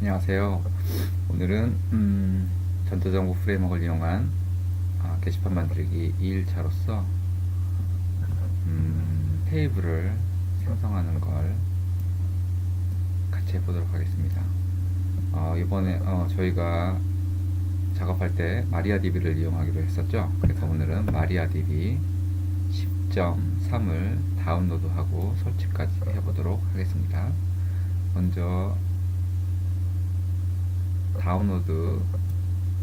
안녕하세요. 오늘은 음, 전자정보 프레임워크를 이용한 아, 게시판 만들기 2일차로서 음, 테이블을 생성하는 걸 같이 해보도록 하겠습니다. 어, 이번에 어, 저희가 작업할 때 마리아DB를 이용하기로 했었죠. 그래서 오늘은 마리아DB 10.3을 다운로드하고 설치까지 해보도록 하겠습니다. 먼저 다운로드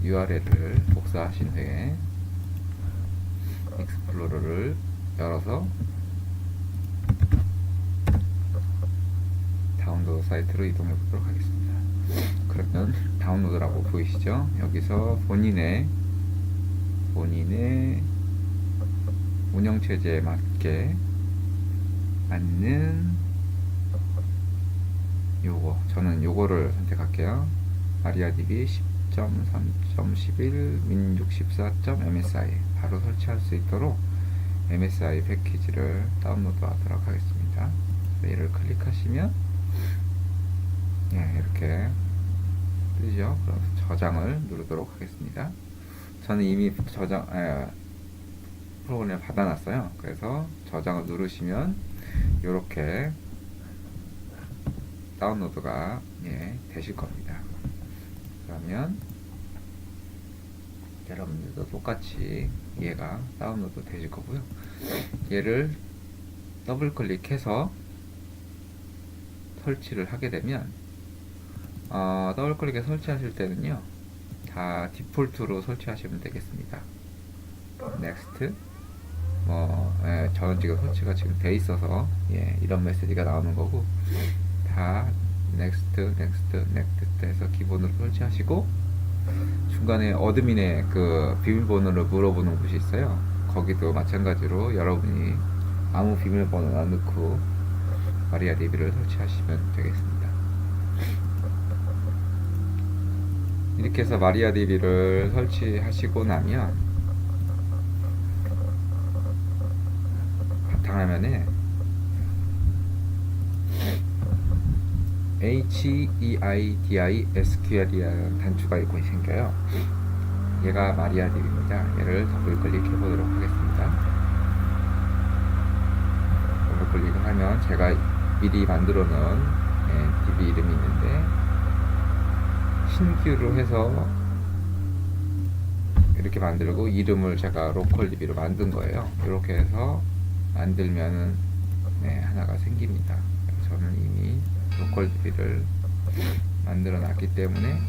URL을 복사하신 후에 익스플로러를 열어서 다운로드 사이트로 이동해 보도록 하겠습니다. 그러면 다운로드라고 보이시죠? 여기서 본인의 본인의 운영 체제에 맞게 맞는 요거 저는 요거를 선택할게요. 마리아DB 10.3.11 민족 14.msi 바로 설치할 수 있도록 MSI 패키지를 다운로드 하도록 하겠습니다. 얘를 클릭하시면 예, 이렇게 뜨죠. 그럼 저장을 누르도록 하겠습니다. 저는 이미 저장 에, 프로그램을 받아놨어요. 그래서 저장을 누르시면 이렇게 다운로드가 예, 되실 겁니다. 그러면 여러분들도 똑같이 얘가 다운로드 되실 거고요. 얘를 더블 클릭해서 설치를 하게 되면 어, 더블 클릭해서 설치하실 때는요. 다 디폴트로 설치하시면 되겠습니다. 넥스트 뭐 예, 저는 지금 설치가 지금 돼 있어서 예, 이런 메시지가 나오는 거고 다 넥스트 넥스트 넥스트 해서 기본으로 설치하시고 중간에 어드민의 그 비밀번호를 물어보는 곳이 있어요. 거기도 마찬가지로 여러분이 아무 비밀번호 안 넣고 마리아 DB를 설치하시면 되겠습니다. 이렇게 해서 마리아 DB를 설치하시고 나면 바탕화면에 HEIDISQL이라는 단추가 이렇게 생겨요. 얘가 마리아DB입니다. 얘를 더블 클릭해 보도록 하겠습니다. 더블 클릭을 하면 제가 미리 만들어 놓은 예, DB 이름이 있는데 신규로 해서 이렇게 만들고 이름을 제가 로컬 DB로 만든 거예요. 이렇게 해서 만들면은 네, 하나가 생깁니다. DB를 만들어 놨기 때문에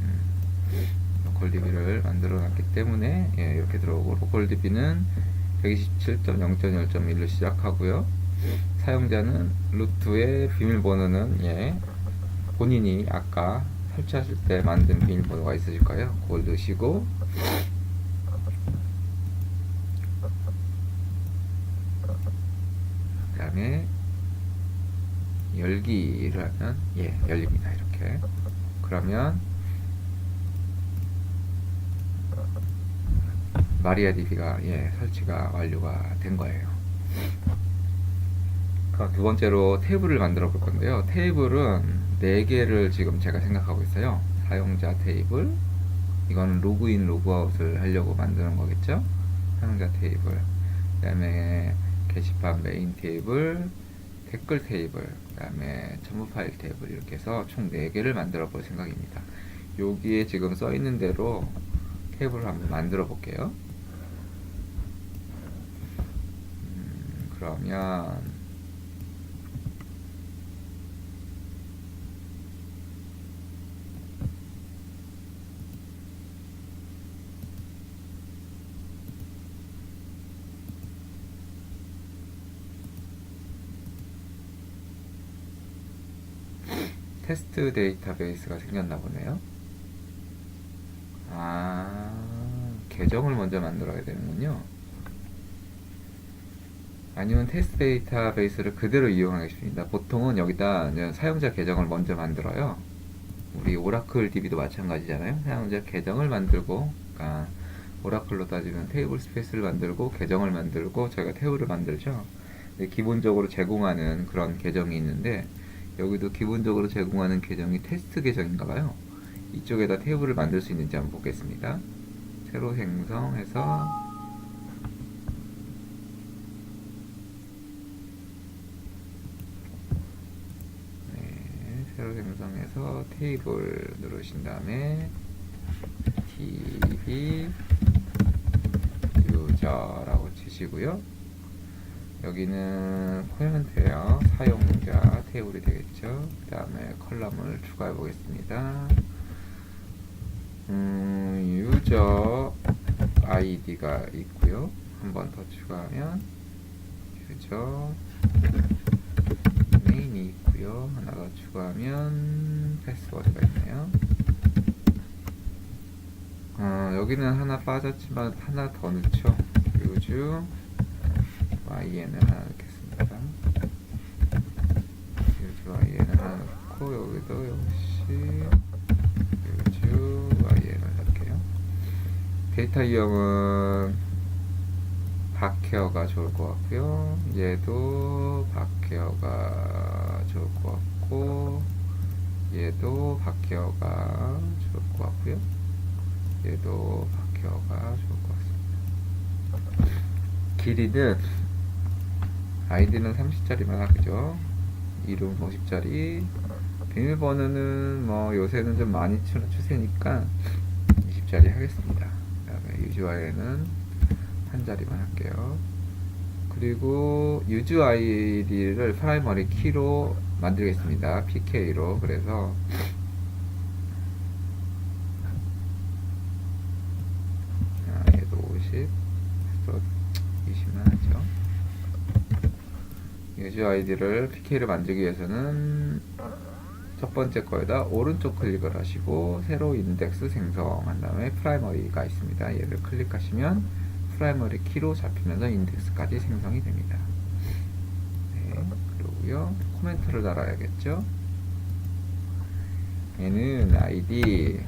음, 로컬 DB를 만들어 놨기 때문에 예, 이렇게 들어오고 로컬 DB는 127.0.1.1로 시작하고요. 사용자는 루트의 비밀번호는 예, 본인이 아까 설치하실 때 만든 비밀번호가 있으실 거예요. 그걸 넣으시고 그 다음에 열기를 하면 예 열립니다 이렇게. 그러면 마리아DB가 예 설치가 완료가 된 거예요. 그럼 두 번째로 테이블을 만들어 볼 건데요. 테이블은 4개를 지금 제가 생각하고 있어요. 사용자 테이블 이거는 로그인 로그아웃을 하려고 만드는 거겠죠? 사용자 테이블. 그 다음에 게시판 메인 테이블 댓글 테이블 그 다음에 첨부 파일 테이블 이렇게 해서 총 4개를 만들어 볼 생각입니다. 여기에 지금 써 있는 대로 테이블을 한번 만들어 볼게요. 음, 그러면 테스트 데이터베이스가 생겼나 보네요. 아, 계정을 먼저 만들어야 되는군요. 아니면 테스트 데이터베이스를 그대로 이용하겠습니다. 보통은 여기다 사용자 계정을 먼저 만들어요. 우리 오라클 DB도 마찬가지잖아요. 사용자 계정을 만들고, 그러니까 오라클로 따지면 테이블 스페이스를 만들고 계정을 만들고 저희가 태블을 만들죠. 기본적으로 제공하는 그런 계정이 있는데 여기도 기본적으로 제공하는 계정이 테스트 계정인가 봐요. 이쪽에다 테이블을 만들 수 있는지 한번 보겠습니다. 새로 생성해서 네, 새로 생성해서 테이블 누르신 다음에 TV 유저라고 치시고요. 여기는 코멘트예요. 사용자 테이블이 되겠죠. 그 다음에 컬럼을 추가해 보겠습니다. 음, 유저 아이디가 있고요. 한 번 더 추가하면 유저 메인이 있고요. 하나 더 추가하면 패스워드가 있네요. 어, 여기는 하나 빠졌지만 하나 더 넣죠. 유주 YN을 하나 넣겠습니다. 유주 YN을 하나 넣고 여기도 역시 유주 YN을 넣을게요. 데이터 유형은 박케어가 좋을 것 같고요. 얘도 박케어가 좋을 것 같고 얘도 박케어가 좋을 것 같고요. 얘도 박혀가 좋을 것 같습니다. 길이는 아이디는 30짜리만 하죠. 이름 50짜리. 비밀번호는 뭐 요새는 좀 많이 추- 추세니까 20짜리 하겠습니다. 그 다음에 유즈아이는 한 자리만 할게요. 그리고 유즈 아이디를 프라이머리 키로 만들겠습니다. PK로. 그래서 아, 얘도 50, 해서 20만 하죠. 유저 아이디를 PK를 만들기 위해서는 첫 번째 거에다 오른쪽 클릭을 하시고 새로 인덱스 생성한 다음에 프라이머리가 있습니다. 얘를 클릭하시면 프라이머리 키로 잡히면서 인덱스까지 생성이 됩니다. 네, 그리고요 코멘트를 달아야겠죠. 얘는 아이디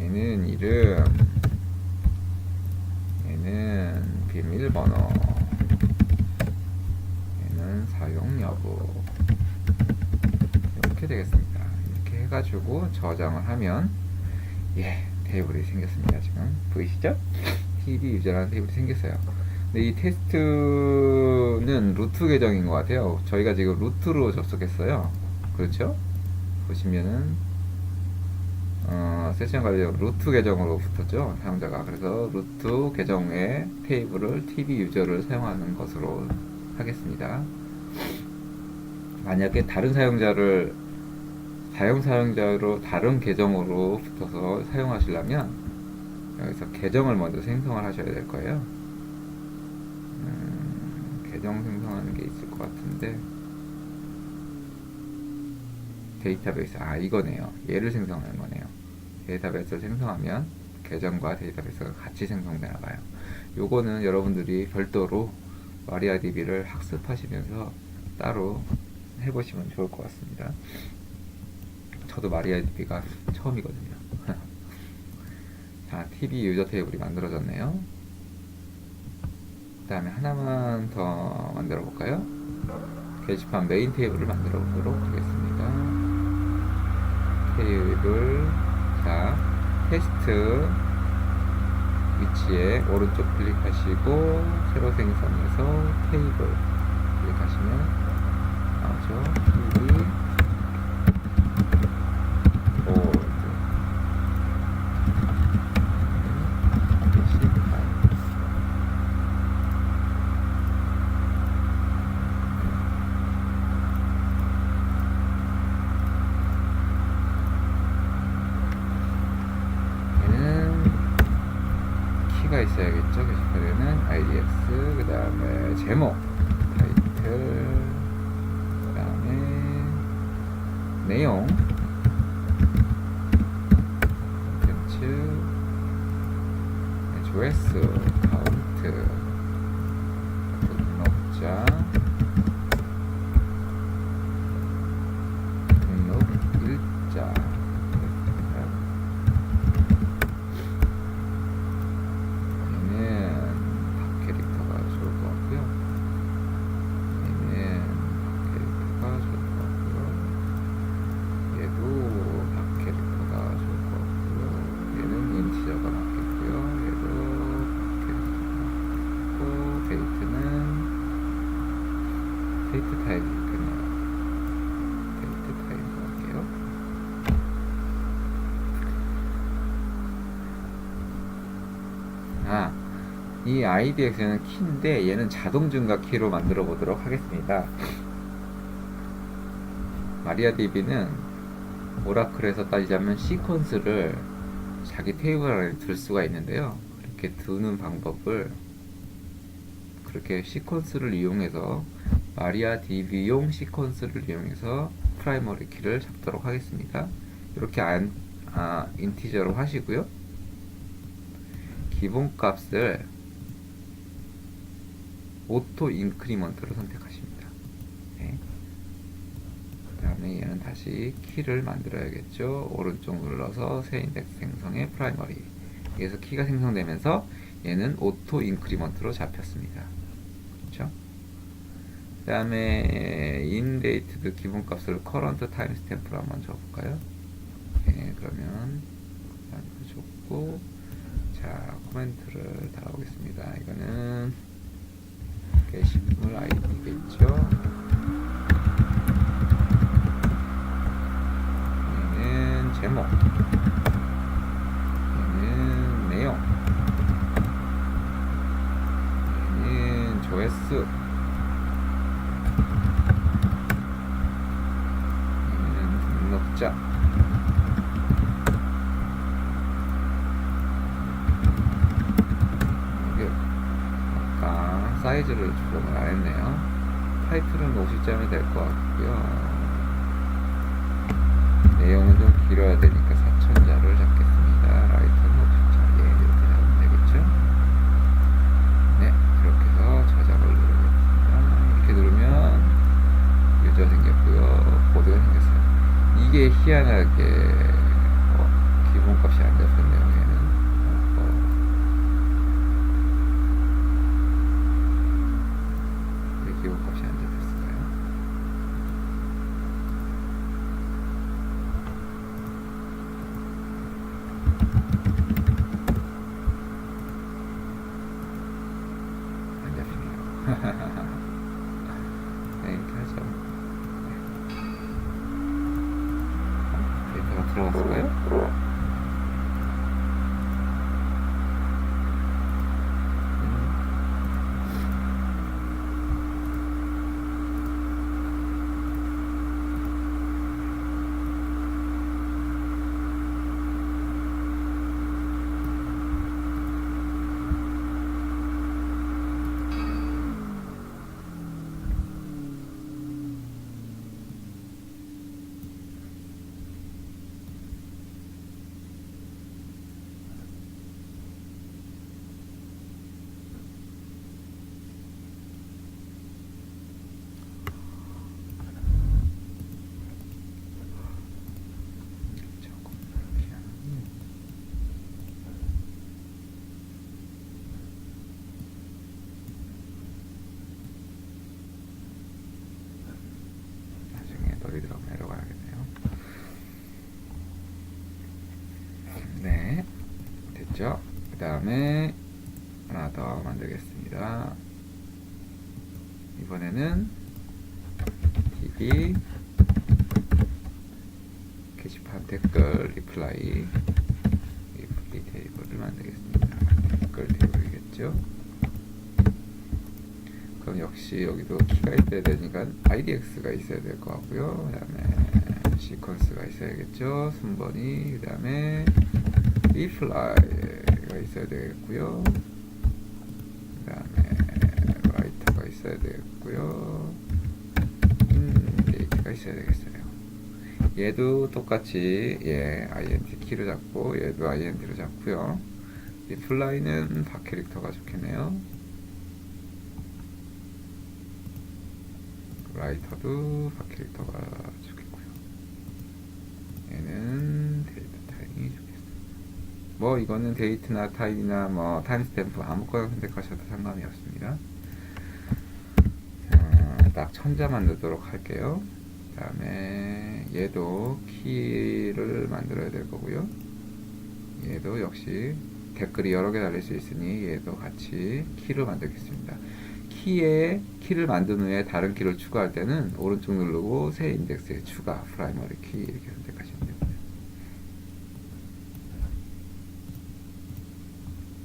얘는 이름 얘는 비밀번호. 얘는 사용 여부. 이렇게 되겠습니다. 이렇게 해가지고 저장을 하면 예 테이블이 생겼습니다 지금. 보이시죠? TV 유저라는 테이블이 생겼어요. 근데 이 테스트는 루트 계정인 것 같아요. 저희가 지금 루트로 접속했어요. 그렇죠? 보시면은 어, 세션 관리자 루트 계정으로 붙었죠 사용자가. 그래서 루트 계정에 테이블을 TV 유저를 사용하는 것으로 하겠습니다. 만약에 다른 사용자를 사용 사용자로 다른 계정으로 붙어서 사용하시려면 여기서 계정을 먼저 생성을 하셔야 될 거예요. 음, 계정 생성하는 게 있을 것 같은데. 데이터베이스 아 이거네요. 얘를 생성하는 거네요 데이터베이스를 생성하면 계정과 데이터베이스가 같이 생성되나 봐요. 요거는 여러분들이 별도로 마리아DB를 학습하시면서 따로 해보시면 좋을 것 같습니다. 저도 마리아DB가 처음이거든요. 자 TV 유저 테이블이 만들어졌네요. 그 다음에 하나만 더 만들어 볼까요? 게시판 메인 테이블을 만들어 보도록 하겠습니다. 테이블 자 테스트 위치에 오른쪽 클릭하시고 새로 생성해서 테이블 클릭하시면 나오죠 TV 보드 게시판 얘는 키가 있어야겠죠? 게시판에는 IDX 그 다음에 제목 타이틀 그 다음에 내용 콘텐츠 조회수 이 IDX는 키인데 얘는 자동 증가 키로 만들어 보도록 하겠습니다. 마리아DB는 오라클에서 따지자면 시퀀스를 자기 테이블 안에 둘 수가 있는데요. 이렇게 두는 방법을 그렇게 시퀀스를 이용해서 마리아DB용 시퀀스를 이용해서 프라이머리 키를 잡도록 하겠습니다. 이렇게 안, 아, 인티저로 하시고요. 기본 값을 오토 인크리먼트로 선택하십니다. 네. 그 다음에 얘는 다시 키를 만들어야겠죠. 오른쪽 눌러서 새 인덱스 생성의 프라이머리. 여기서 키가 생성되면서 얘는 오토 인크리먼트로 잡혔습니다. 그렇죠? 그 다음에 인데이트드 기본값을 커런트 타임스탬프로 한번 줘볼까요? 네, 그러면 이렇게 줬고 자 코멘트를 달아보겠습니다. 이거는 게시물 아이디겠죠? 얘는 제목. 얘는 내용. 얘는 조회수. 얘는 등록자 이게 아까 사이즈를 조정을 안 했네요. 타이틀은 50점이 될 것 같고요. 내용은 좀 길어야 되니까 4천자를 잡겠습니다. 라이터는 50자. 예, 이렇게 잡으면 되겠죠? 네, 이렇게 해서 저장을 누르겠습니다. 이렇게 누르면 유저 생겼고요. 보드가 생겼어요. 이게 희한하게 어, 기본값이 안 잡혔네요. 얘는. 어, 왜 기본값이 안 잡혔을까요? 안 잡히네요. 네, 이렇게 하죠. 네. 어, 데이터가 들어갔을까요? 음. 조금 나중에 놀이 들어가면 내려가야겠네요. 네, 됐죠? 그 다음에 하나 더 만들겠습니다. 이번에는 TV 게시판 댓글 리플라이 리플리 테이블을 만들겠습니다. 댓글 테이블이겠죠? 그럼 역시 여기도 키가 있어야 되니까 IDX가 있어야 될 것 같고요. 그 다음에 시퀀스가 있어야겠죠. 순번이 그 다음에 리플라이 가 있어야 되겠고요. 그 다음에 라이터가 있어야 되겠고요. 인데이트가 있어야 되겠어요. 얘도 똑같이 예 int 키를 잡고 얘도 int를 잡고요. 리플라이는 바 캐릭터가 좋겠네요. 라이터도 바 캐릭터가 좋겠고요. 얘는 데이트 타임이 좋겠습니다. 뭐 이거는 데이트나 타임이나 뭐 타임스탬프 아무거나 선택하셔도 상관이 없습니다. 자, 딱 천자만 넣도록 할게요. 그 다음에 얘도 키를 만들어야 될 거고요. 얘도 역시 댓글이 여러 개 달릴 수 있으니 얘도 같이 키를 만들겠습니다. 키에 키를 만든 후에 다른 키를 추가할 때는 오른쪽 누르고 새 인덱스에 추가 프라이머리 키 이렇게 선택하시면 됩니다.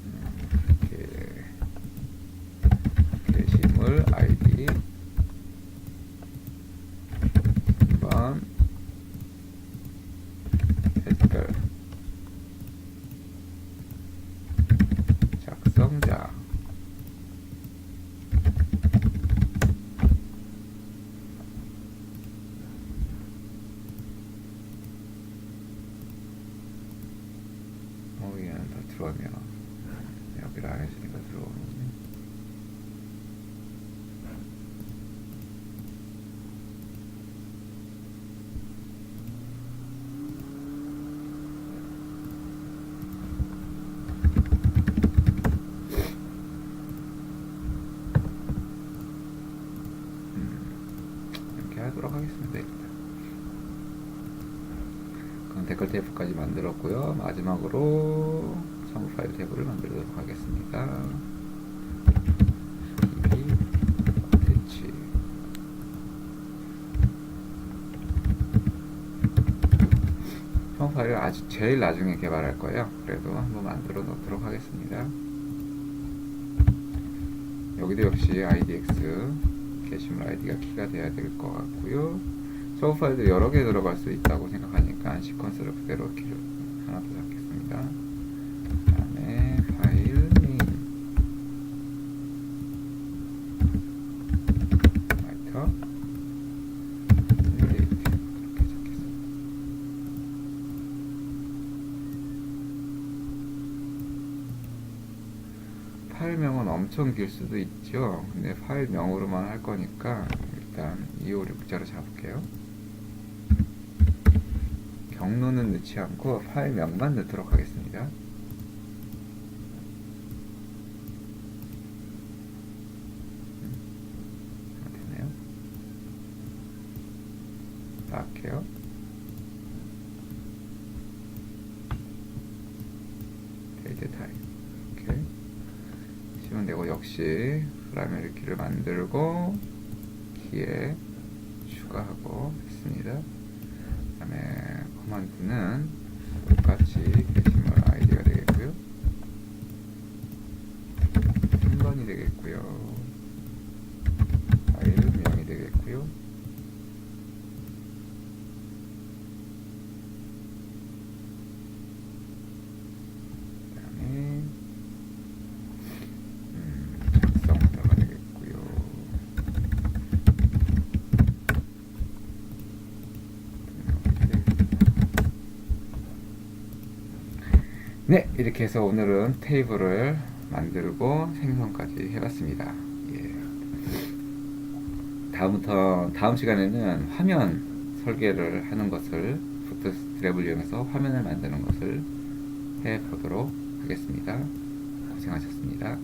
음, 이렇게 게시물 아이디 3번 댓글 작성자 어, 얘는 다 들어왔네요. 여기를 안 해주니까 들어오네. 음, 이렇게 하도록 하겠습니다. 일단. 탭까지 만들었고요. 마지막으로 첨부 파일 탭을 만들도록 하겠습니다. 컨텐츠 첨부 파일을 아주 제일 나중에 개발할 거예요. 그래도 한번 만들어 놓도록 하겠습니다. 여기도 역시 IDX 게시물 아이디가 키가 돼야 될 것 같고요. 서브 파일도 여러 개 들어갈 수 있다고 생각하니까 시퀀스를 그대로 키를 하나 더 잡겠습니다. 그 다음에 파일 네임 라이터 이렇게 잡겠습니다. 파일명은 엄청 길 수도 있죠. 근데 파일명으로만 할 거니까 일단 2566자로 잡을게요. 경로는 넣지 않고 파일명만 넣도록 하겠습니다. 음, 됐네요. 나갈게요. 되고 역시 프라이머리 키를 만들고 키에 추가하고 있습니다. 그다음에 커맨드는 똑같이 게시물 아이디가 되겠고요. 3번이 되겠고요. 파일명이 되겠고요. 그다음에 음, 작성자가 되겠고요. 네, 이렇게 해서 오늘은 테이블을 만들고 생성까지 해봤습니다. 예. 다음부터 다음 시간에는 화면 설계를 하는 것을 푸트스트랩을 이용해서 화면을 만드는 것을 해보도록 하겠습니다. 고생하셨습니다.